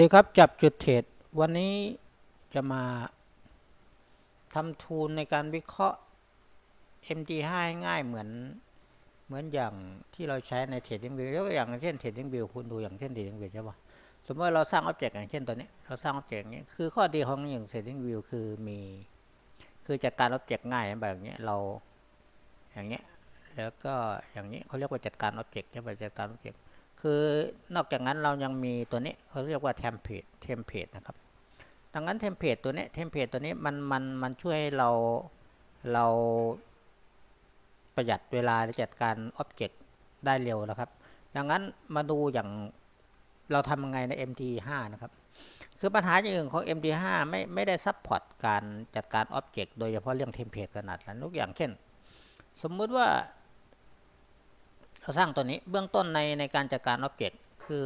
สวัสดีครับจับจุดเทรดวันนี้จะมาทำทูลในการวิเคราะห์ MD5 ง่ายเหมือนเหมือนอย่างที่เราใช้ใน Trading View ยกตัวอย่างเช่น Trading View คุณดูอย่างเช่น Trading View ใช่ปะสมมติเราสร้าง Object อย่างเช่นตัวนี้เราสร้าง Object อย่างนี้คือข้อดีของอย่าง Trading View คือมีคือจัดการ Object ง่ายแบบนี้เราอย่างเงี้ยแล้วก็อย่างนี้เขาเรียกว่าจัดการ Object ใช่ปะจัดการ Object คือนอกจากนั้นเรายังมีตัวนี้เขาเรียกว่าเทมเพลตเทมเพลตนะครับ ดังนั้นเทมเพลตตัวนี้เทมเพลตตัวนี้มันมันมันช่วยให้เราเราประหยัดเวลาในจัดการอ็อบเจกต์ได้เร็วนะครับ ดังนั้นมาดูอย่างเราทำยังไงใน MT5 นะครับ คือปัญหาอย่างอื่นของ MT5 ไม่ไม่ได้ซัพพอร์ตการจัดการอ็อบเจกต์โดยเฉพาะเรื่องเทมเพลตขนาดนั้นทุกอย่างเช่น สมมุติว่า เราสร้างตัวนี้เบื้องต้นในในการจัดการอ็อบเจกต์คือ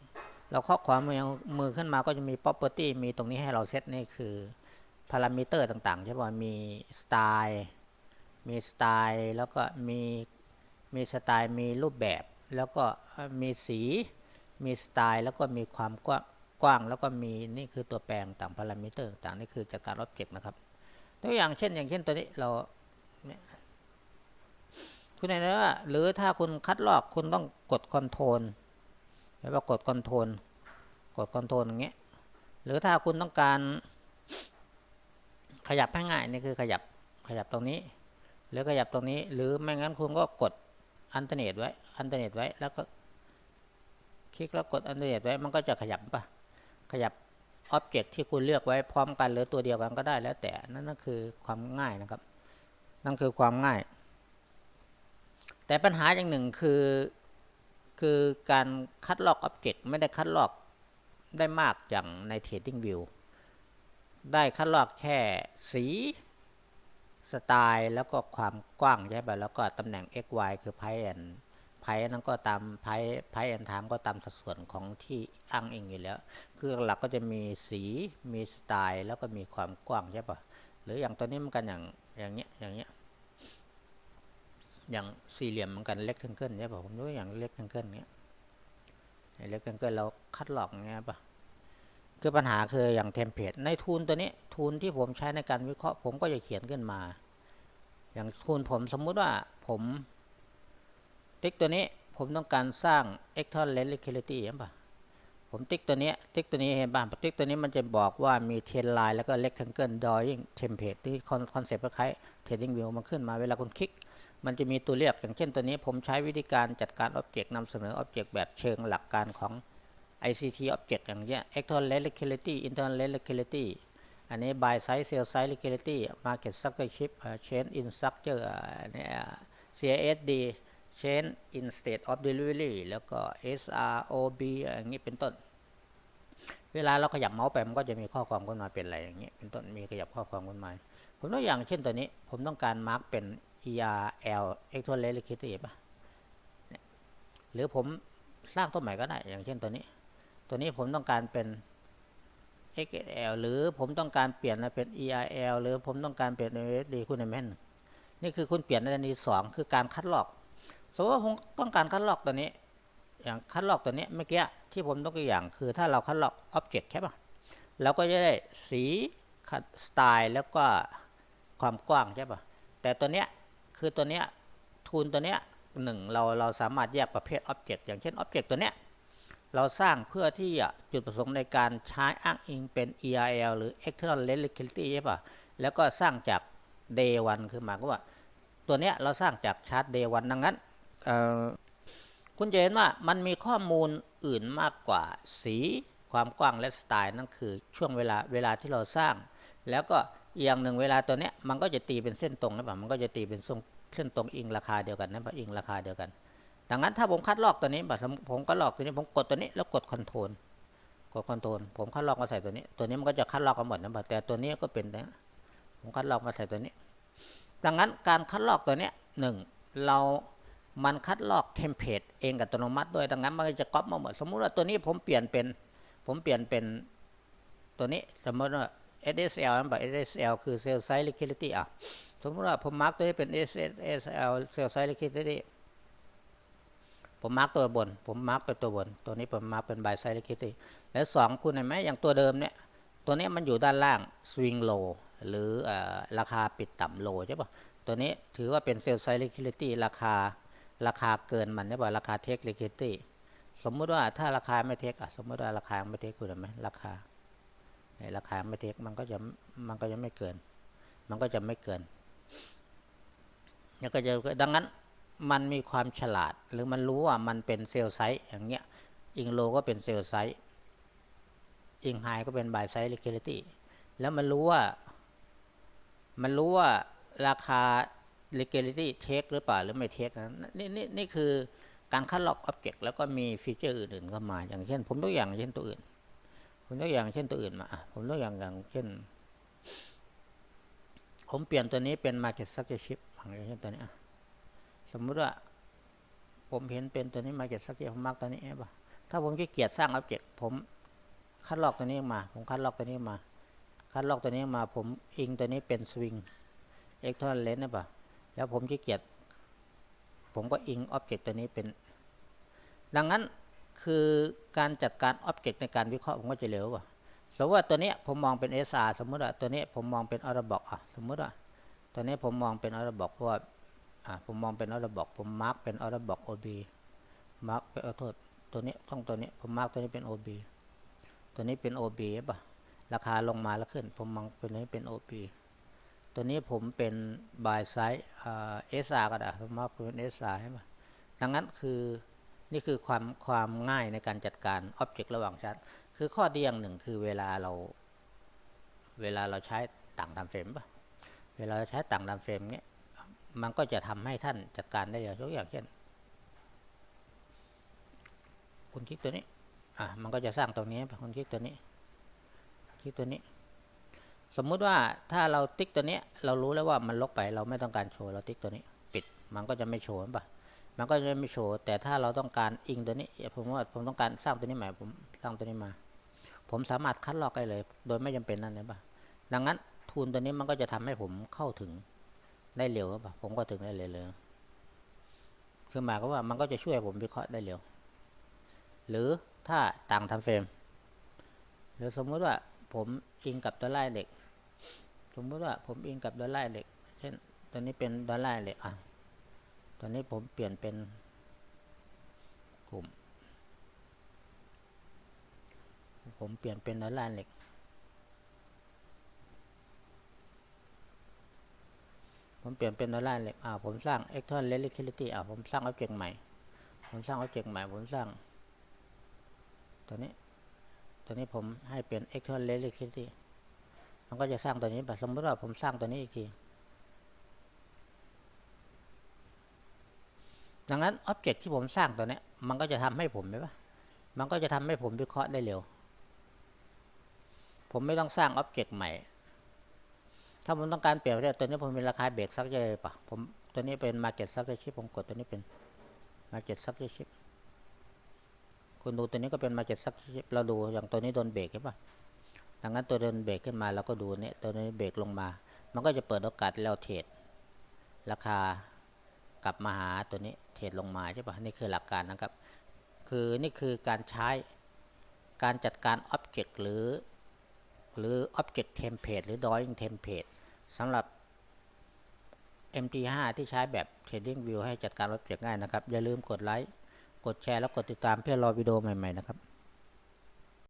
1 เราเคาะขวามือมือขึ้นมาก็จะมี property มีตรงนี้ให้เราเซตนี่คือพารามิเตอร์ต่างๆใช่ป่ะมีสไตล์มีสไตล์แล้วก็มีมีสไตล์มีรูปแบบ แล้วก็มีสีมีสไตล์แล้วก็มีความกว้างกว้างแล้วก็มีนี่คือตัวแปรต่างพารามิเตอร์ต่างนี่คือจัดการอ็อบเจกต์นะครับตัวอย่างเช่น อย่างเช่นตัวนี้เรา คุณเห็นไหมว่าหรือถ้าคุณคัดลอกคุณต้องกดคอนโทรลเห็นว่ากดคอนโทรลกดคอนโทรลอย่างเงี้ยหรือถ้าคุณต้องการ ขยับให้ง่ายนี่คือขยับขยับตรงนี้ หรือขยับตรงนี้ หรือไม่งั้นคุณก็กดอันเทอร์เน็ตไว้อันเทอร์เน็ตไว้แล้วก็คลิกแล้วกดอันเทอร์เน็ตไว้มันก็จะขยับปะขยับอ็อบเจกต์ที่คุณเลือกไว้พร้อมกันหรือตัวเดียวกันก็ได้แล้วแต่นั่นนั่นคือความง่ายนะครับ นั่นคือความง่าย แต่ปัญหาอย่างหนึ่งคือคือการคัดลอกอ็อบเจกต์ไม่ได้คัดลอกได้มากอย่างใน Trading View ได้คัดลอกแค่สีสไตล์แล้วก็ความกว้างใช่ป่ะแล้วก็ตำแหน่ง x y คือ pi and pi นั้นก็ตาม pi pi and time ก็ตามสัดส่วนของที่อ้างอิงอยู่แล้ว คือหลักก็จะมีสีมีสไตล์ แล้วก็มีความกว้างใช่ป่ะหรืออย่างตัวนี้มันกันอย่างอย่างเงี้ยอย่างเงี้ย อย่างสี่เหลี่ยมเหมือนกันเล็กเกินใช่ป่ะผมดูอย่างเล็กเกินเงี้ยเล็กเกินเราคัดหลอกเงี้ยป่ะคือปัญหาคืออย่างเทมเพลตในทูลตัวนี้ทูลที่ผมใช้ในการวิเคราะห์ ผมก็จะเขียนขึ้นมา อย่างทูลผมสมมุติว่าผมติ๊กตัวนี้ผมต้องการสร้าง e c t o n l e n s liquidity เห็นป่ะผมติ๊กตัวนี้ติ๊กตัวนี้เห็นป่ะติ๊กตัวนี้มันจะบอกว่ามีเทนไลน์แล้วก็ rectangle drawing template ที่คอนเซ็ปต์คล้ายๆ trading view มันขึ้นมาเวลาคุณคลิก มันจะมีตัวเลือกอย่างเช่นตัวนี้ผมใช้วิธีการจัดการ Object นำเสนอ Object แบบเชิงหลักการของ ICT Object อย่างเงี้ย External Liquidity Internal Liquidity อันนี้ Buy Size Sell Size Liquidity Market Structure Shift Change in Structure เนี่ย CASD Change in State of Delivery แล้วก็ SROB อย่างนี้เป็นต้น เวลาเราขยับเมาส์ไปมันก็จะมีข้อความขึ้นมาเป็นอะไรอย่างเงี้ยเป็นต้นมีขยับข้อความขึ้นมาผมตัวอย่างเช่นตัวนี้ผมต้องการมาร์กเป็น ERL External Liquidity ป่ะหรือผมสร้างตัวใหม่ก็ได้ อย่างเช่นตัวนี้ ตัวนี้ผมต้องการเป็น XL หรือผมต้องการเปลี่ยนมาเป็น ERL หรือผมต้องการเปลี่ยน USD คุณเห็นนี่คือคุณเปลี่ยนในนี้สองคือการคัดลอก สมมติว่าผมต้องการคัดลอกตัวนี้ อย่างคัดลอกตัวนี้เมื่อกี้ที่ผมต้องตัวอย่าง คือถ้าเราคัดลอก Object ใช่ป่ะเราก็จะได้สีสไตล์แล้วก็ความกว้างใช่ป่ะแต่ตัวเนี้ย คือตัวเนี้ยทูลตัวเนี้ยหนึ่งเราเราสามารถแยกประเภท Object อย่างเช่น Object ตัวเนี้ยเราสร้างเพื่อที่จุดประสงค์ในการใช้อ้างอิงเป็น ERL หรือ External Lens Liquidity ใช่ป่ะแล้วก็สร้างจาก Day 1คือหมายว่า ตัวเนี้ยเราสร้างจากชาร์ต Day 1ดังนั้นคุณจะเห็นว่ามันมีข้อมูลอื่นมากกว่าสีความกว้างและสไตล์นั่นคือช่วงเวลาเวลาที่เราสร้าง แล้วก็อย่างหนึ่งเวลาตัวเนี้ยมันก็จะตีเป็นเส้นตรงนะป่ะมันก็จะตีเป็น เส้นตรงอิงราคาเดียวกันนะป่ะอิงราคาเดียวกัน ดังนั้นถ้าผมคัดลอกตัวนี้ผมก็ลอกตัวนี้ผมกดตัวนี้แล้วกดคอนโทรลกดคอนโทรลผมคัดลอกมาใส่ตัวนี้ ตัวนี้มันก็จะคัดลอกกันหมดนะแต่ตัวนี้ก็เป็นนะผมคัดลอกมาใส่ตัวนี้ ดังนั้นการคัดลอกตัวนี้หนึ่งเรามันคัดลอกเทมเพลตเองกับอัตโนมัติด้วยดังนั้นมันจะก๊อปมาหมดสมมุติว่าตัวนี้ผมเปลี่ยนเป็น ผมเปลี่ยนเป็นตัวนี้สมมติว่า SSL นั่นแบบ SSL คือ Sell Side Liquidity อะ สมมติว่าผมมาร์กตัวนี้เป็น SSL Sell Side Liquidity ผผมมาร์กตัวบน ผมมาร์กเป็นตัวบน ตัวนี้ผมมาร์กเป็น buy side liquidity แล้วสองคุณเห็นไหมอย่างตัวเดิมเนี่ย ตัวนี้มันอยู่ด้านล่าง swing low หรืออราคาปิดต่ำ low ใช่ปะตัวนี้ถือว่าเป็น sell side liquidity ราคาราคาเกินมันใช่ปะราคา take liquidity สมมุติว่าถ้าราคาไม่เทคอะสมมติว่าราคาไม่เทคคุณเห็นไหมราคา ราคาไม่เทคมันก็จะมันก็จะไม่เกิน มันก็จะไม่เกินแล้วก็จะดังนั้นมันมีความฉลาด หรือมันรู้ว่ามันเป็นเซลล์ไซส์อย่างเงี้ยอิงโลก็เป็นเซลล์ไซส์อิงไฮก็เป็นบายไซส์ลิค i ิตี้แล้วมันรู้ว่า มันรู้ว่าราคา liquidity take หรือเปล่าหรือไม่ take นะนี่นี่นี่คือการคัดลอก object แล้วก็มีฟีเจอร์อื่นๆเข้ามา อย่างเช่น ผมตัวอย่างเช่นตัวอื่น ผมตัวอย่างเช่นตัวอื่นมาผมตัวอย่างอย่างเช่น ผมเปลี่ยนตัวนี้เป็น market structure chip อย่างเช่นตัวนี้สมมติว่า ผมเห็นเป็นตัวนี้ market structure ผมมากตัวนี้ใช่ปะถ้าผมขี้เกียจสร้าง object ผมคัดลอกตัวนี้มา ผมคัดลอกตัวนี้มา คัดลอกตัวนี้มา ผมอิงตัวนี้เป็น swing electron length นะปะแล้วผมขี้เกียจผมก็อิง object ตัวนี้เป็น ดังนั้น คือการจัดการ object ในการวิเคราะห์ผมก็จะเร็วกว่าสมมติว่าตัวนี้ผมมองเป็น SR สมมติว่าตัวนี้ผมมองเป็น order block อะสมมติว่าตัวนี้ผมมองเป็น order block เพราะว่าอ่าผมมองเป็น order block ผมมาร์กเป็น order block OB มาร์กไปเอาโทษตัวนี้ต้องตัวนี้ผมมาร์กตัวนี้เป็น OB ตัวนี้เป็น OB ใช่ะราคาลงมาแล้วขึ้น ผมมองตัวนี้เป็น OB ตัวนี้ผมเป็น buy side อ่า SR ก็ได้ผมมาร์กเป็น SR ใช่ปะดังนั้นคือ นี่คือความความง่ายในการจัดการ object ระหว่างชาร์ตคือข้อดีอย่างหนึ่งคือเวลาเรา เวลาเราใช้ต่างตามเฟรมปะเวลาเราใช้ต่างตามเฟรมเนี้ยมันก็จะทำให้ท่านจัดการได้อย่างยกอย่างเช่น คุณคลิกตัวนี้อะมันก็จะสร้างตรงนี้ปคุณคลิกตัวนี้คลิกตัวนี้ สมมุติว่าถ้าเราติ๊กตัวนี้เรารู้แล้วว่ามันลกไปเราไม่ต้องการโชว์เราติ๊กตัวนี้ ปิดมันก็จะไม่โชว์ปะ มันก็จะไม่โชว์ แต่ถ้าเราต้องการอิงตัวนี้ ผมว่าผมต้องการสร้างตัวนี้ใหม่ผมสร้างตัวนี้มา ผมสามารถคัดลอกได้เลย โดยไม่จำเป็นนั่นเลยป่ะดังนั้นทูลตัวนี้มันก็จะทำให้ผมเข้าถึงได้เร็วปะผมก็ถึงได้เร็วเลยคือหมายก็ว่ามันก็จะช่วยผมวิเคราะห์ได้เร็ว หรือถ้าต่างทำเฟรมหรือสมมุติว่าผมอิงกับตัวไล่เหล็ก สมมุติว่าผมอิงกับตัวไล่เหล็ก เช่นตัวนี้เป็นตัวไล่เหล็กอะ ตัวนี้ผมเปลี่ยนเป็นกลุ่ม ผมเปลี่ยนเป็นตัวไล่เหล็ก ผมเปลี่ยนเป็นดอลลาเหล็ก อ่า ผมสร้าง e c t r o n liquidity อ่า ผมสร้าง object ใหม่ ผมสร้าง object ใหม่ ผมสร้าง ตัวนี้ ตัวนี้ผมให้เป็น e c t r o n liquidity มันก็จะสร้างตัวนี้แบบสมมติว่าผมสร้างตัวนี้อีกที ดังนั้น object ที่ผมสร้างตัวนี้มันก็จะทำให้ผมไหมปะมันก็จะทำให้ผมวิเคราะห์ได้เร็ว ผมไม่ต้องสร้าง object ใหม่ ถ้าผมต้องการเปลี่ยนตัวนี้ผมเป็นราคาเบรกซับเยอะปะผมตัวนี้เป็น market subscription ผมกดตัวนี้เป็น market subscription คุณดูตัวนี้ก็เป็น market subscription เราดูอย่างตัวนี้โดนเบรกใช่ปะดังนั้นตัวโดนเบรกขึ้นมาเราก็ดูเนี่ยตัวนี้เบรกลงมา มันก็จะเปิดโอกาสแล้วเทรดราคา กลับมาหาตัวนี้เทรดลงมาใช่ปะนี่คือหลักการนะครับ คือนี่คือการใช้การจัดการ object หรือ หรือ object template หรือ drawing template สำหรับ MT5 ที่ใช้แบบ Trading View ให้จัดการ object ง่ายนะครับ อย่าลืมกดไลค์ กดแชร์ แล้วกดติดตามเพื่อรอวิดีโอใหม่ ๆ นะครับ